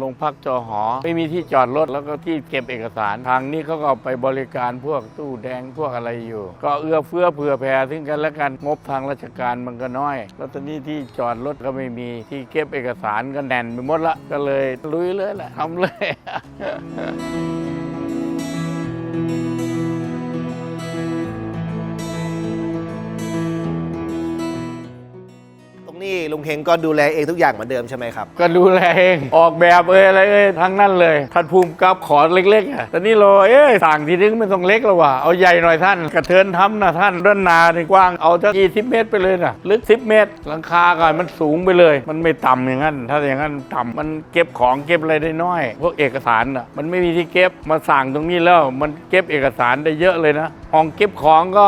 โรงพักจอหอ ไม่มีที่จอดรถแล้วก็ที่เก็บเอกสารทางนี้เขาก็ไปบริการพวกตู้แดงพวกอะไรอยู่ ก็เอื้อเฟื้อเผื่อแผ่ถึงกันและกันงบทางราชการมันก็น้อย แล้วตอนนี้ที่จอดรถก็ไม่มีที่เก็บเอกสารก็แน่นไปหมดละก็เลยลุยเลยแหละทำเลย นี้ลุงเฮงก็ดูแลเองทุกอย่างเหมือนเดิมใช่ไหมครับ ก็ดูแลเองออกแบบเอ้ยอะไรเอ้ยทั้งนั้นเลยท่านภูมิกับขอเล็กๆอะแต่นี่เราเอ้ยสั่งทีนึงไม่ต้องเล็กแล้วว่ะเอาใหญ่หน่อยท่าน กระเทินทำนะท่านด้านนาในกว้างเอาถ้ายี่สิบเมตรไปเลยนะลึกสิบเมตรหลังคาก่อนมันสูงไปเลย มันไม่ต่ำอย่างนั้น ถ้าอย่างนั้นต่ำมันเก็บของเก็บอะไรได้น้อย พวกเอกสารอะมันไม่มีที่เก็บมาสั่งตรงนี้แล้วมันเก็บเอกสารได้เยอะเลยนะห้องเก็บของก็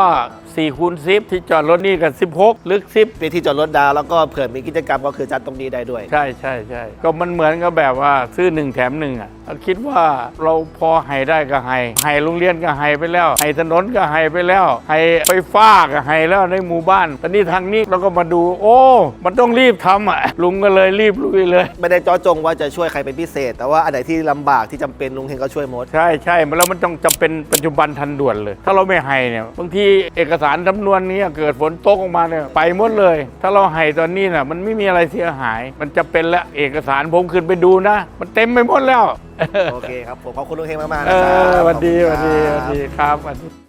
4คูณ10 ที่จอดรถนี่ก็16 ลึก 10 มีที่จอดรถดาวแล้วก็เผื่อมีกิจกรรมก็คือจัดตรงนี้ได้ด้วย ใช่ใช่ใช่ก็มันเหมือนกับแบบว่าซื้อหนึ่งแถมหนึ่งอะเรา คิดว่าเราพอให้ได้ก็ให้ให้โรงเรียนก็ให้ไปแล้ว ให้ถนนก็ให้ไปแล้ว ให้ไฟฟ้าก็ให้แล้วในหมู่บ้านตอนนี้ทางนี้เราก็มาดู โอ้ มันต้องรีบทำอะลุงก็เลยรีบลุยเลย ไม่ได้เจาะจงว่าจะช่วยใครเป็นพิเศษ แต่ว่าอันไหนที่ลำบากที่จำเป็นลุงเฮงก็ช่วยหมด ใช่ใช่แล้วมันต้องจะเป็นปัจจุบันทันด่วนเลย ถ้าเราไม่ให้เนี่ยบางทีเอกสารจำนวนนี้เกิดฝนตกออกมาเนี่ยไปหมดเลย ถ้าเราให้ตอนนี้น่ะมันไม่มีอะไรเสียหาย มันจะเป็นละเอกสารผมขึ้นไปดูนะ มันเต็มไปหมดแล้วโอเคครับผมขอบคุณลุงเฮงมากๆเอนะครัอบสวัสดีขสอบวัสคุณดีครับสวัสดีครับสวัสดี